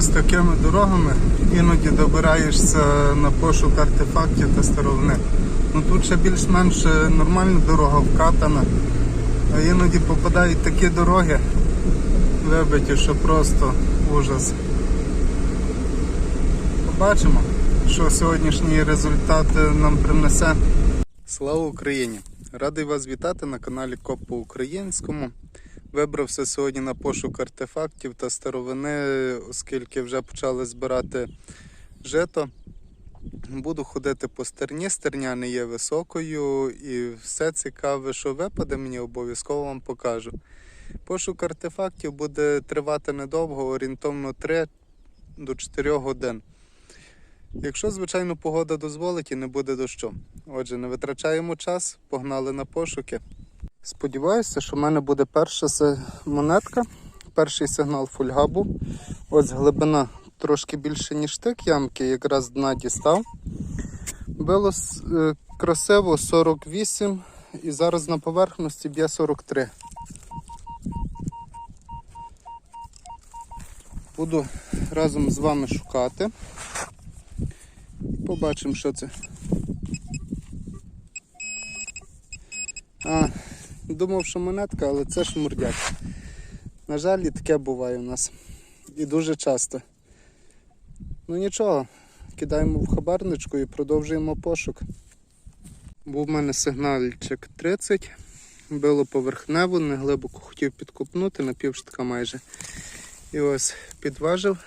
ось такими дорогами іноді добираєшся на пошук артефактів та старовини. Ну тут ще більш-менш нормальна дорога вкатана. А іноді попадають такі дороги, вибиті, що просто ужас. Побачимо, що сьогоднішній результат нам принесе. Слава Україні! Радий вас вітати на каналі Коп по українському. Вибрався сьогодні на пошук артефактів та старовини, оскільки вже почали збирати жито. Буду ходити по стерні. Стерня не є високою і все цікаве, що випаде, мені обов'язково вам покажу. Пошук артефактів буде тривати недовго, орієнтовно 3 до 4 годин. Якщо, звичайно, погода дозволить і не буде дощу. Отже, не витрачаємо час, погнали на пошуки. Сподіваюся, що в мене буде перша монетка, перший сигнал фольга був. Ось глибина трошки більше, ніж тик ямки, якраз дна дістав. Било с- е, красиво 48 і зараз на поверхності б'є 43. Буду разом з вами шукати. Побачимо, що це. А, думав, що монетка, але це шмурдяк. На жаль, і таке буває у нас. І дуже часто. Ну нічого, кидаємо в хабарничку і продовжуємо пошук. Був в мене сигнальчик 30. Било не глибоко хотів підкопнути, на півштика майже. І ось підважив.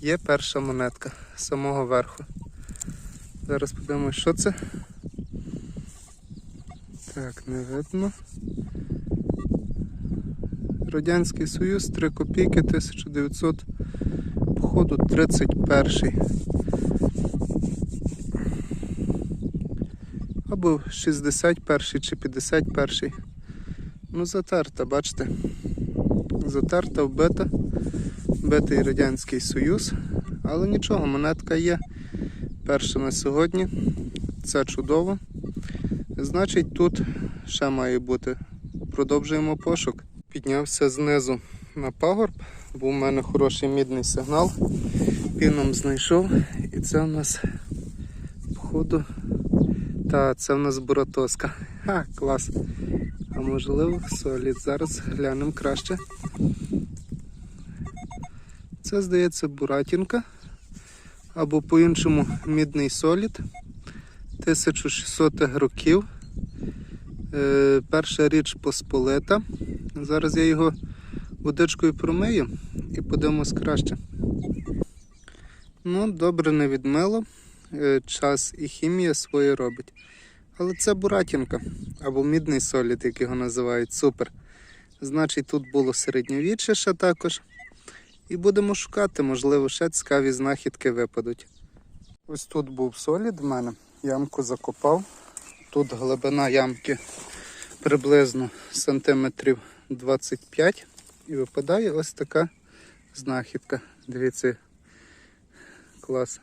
Є перша монетка з самого верху. Зараз подивимось, що це. Так, не видно. Радянський Союз, 3 копійки, 1900, походу 31. Або 61 чи 51. Ну, затерта, бачите. Затерта, вбита. Битий Радянський Союз. Але нічого, монетка є. Перша на сьогодні. Це чудово. Значить, тут ще має бути. Продовжуємо пошук. Піднявся знизу на пагорб. Був у мене хороший мідний сигнал. Піном знайшов. І це у нас, походу, та це в нас буратоска. Ха, клас. А можливо, солід. Зараз глянемо краще. Це, здається, буратінка. Або по-іншому мідний солід. 1600 років. Е, перша річ посполита. Зараз я його водичкою промию і подивимось краще. Ну, добре не відмило. Е, час і хімія своє робить. Але це буратінка або мідний солід, як його називають. Супер. Значить, тут було середньовіччя ще також. І будемо шукати, можливо, ще цікаві знахідки випадуть. Ось тут був солід в мене, ямку закопав. Тут глибина ямки приблизно сантиметрів 25 і випадає ось така знахідка. Дивіться, клас.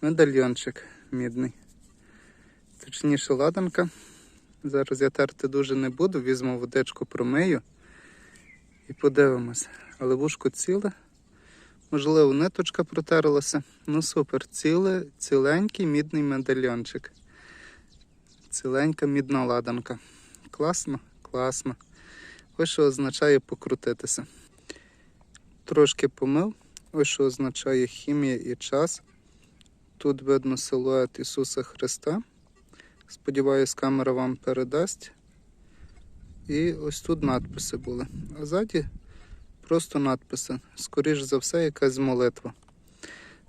Медальйончик мідний. Точніше ладанка. Зараз я терти дуже не буду, візьму водичку, промию і подивимось. Але вушко ціле. Можливо, ниточка протерлася. Ну супер, ціле, ціленький мідний медальйончик. Ціленька мідна ладанка. Класно? Класно. Ось що означає покрутитися. Трошки помив. Ось що означає хімія і час. Тут видно силует Ісуса Христа. Сподіваюсь, камера вам передасть. І ось тут надписи були. А ззаді просто надписи. Скоріш за все, якась молитва.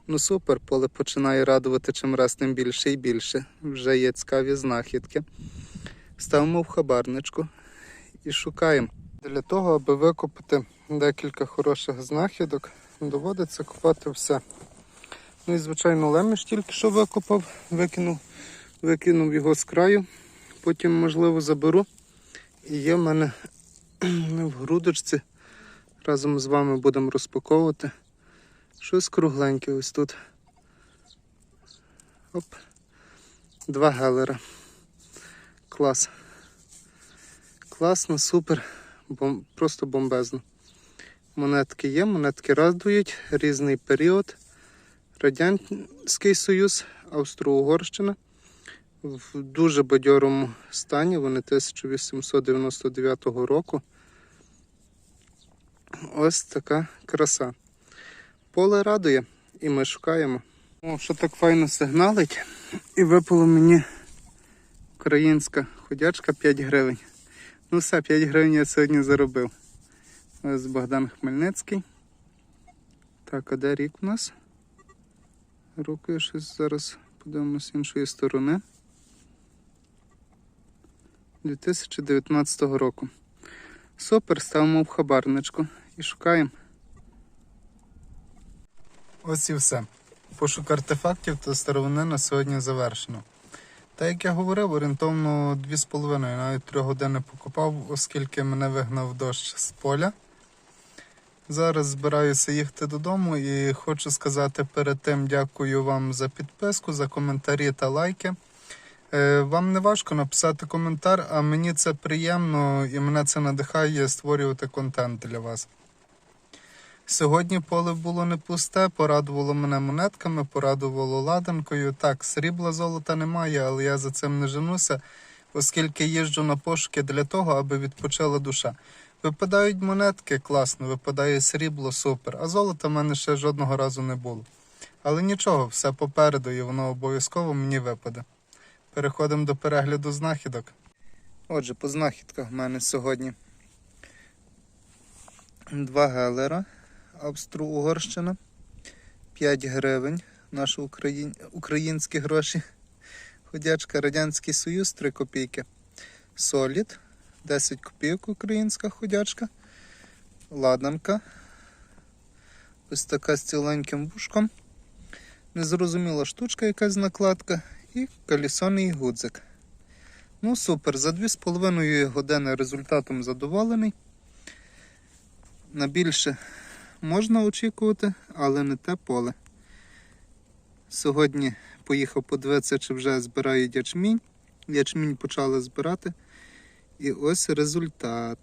Ну супер, поле починає радувати чим раз тим більше і більше. Вже є цікаві знахідки. Ставимо в хабарничку і шукаємо. Для того, аби викопати декілька хороших знахідок, доводиться копати все. Ну і, звичайно, леміш тільки що викопав, викинув, викинув його з краю. Потім, можливо, заберу. І є в мене в грудочці. Разом з вами будемо розпаковувати. Щось кругленьке ось тут. Оп. Два гелера. Клас. Класно, супер. Бом... Просто бомбезно. Монетки є, монетки радують, різний період. Радянський Союз, Австро-Угорщина. В дуже бадьорому стані. Вони 1899 року. Ось така краса. Поле радує, і ми шукаємо. О, що так файно сигналить. І випало мені українська ходячка 5 гривень. Ну все, 5 гривень я сьогодні заробив. Ось Богдан Хмельницький. Так, а де рік у нас? Рукою щось зараз подивимось з іншої сторони. 2019 року. Супер, ставимо в хабарничку і шукаємо. Ось і все. Пошук артефактів та старовини на сьогодні завершено. Та як я говорив, орієнтовно 2,5, навіть 3 години покупав, оскільки мене вигнав дощ з поля. Зараз збираюся їхати додому і хочу сказати перед тим дякую вам за підписку, за коментарі та лайки. Е, Вам не важко написати коментар, а мені це приємно і мене це надихає створювати контент для вас. Сьогодні поле було не пусте, порадувало мене монетками, порадувало ладанкою. Так, срібла золота немає, але я за цим не женуся, оскільки їжджу на пошуки для того, аби відпочила душа. Випадають монетки, класно, випадає срібло, супер, а золота в мене ще жодного разу не було. Але нічого, все попереду і воно обов'язково мені випаде. Переходимо до перегляду знахідок. Отже, по знахідках в мене сьогодні два гелера. Австро-Угорщина. 5 гривень. Наші україн... українські гроші. Ходячка Радянський Союз 3 копійки. Солід. 10 копійок українська ходячка. Ладанка. Ось така з ціленьким вушком. Незрозуміла штучка, якась накладка. І колісоний гудзик. Ну, супер. За 2,5 години результатом задоволений. На більше можна очікувати, але не те поле. Сьогодні поїхав подивитися, чи вже збирають ячмінь. Ячмінь почали збирати. І ось результат.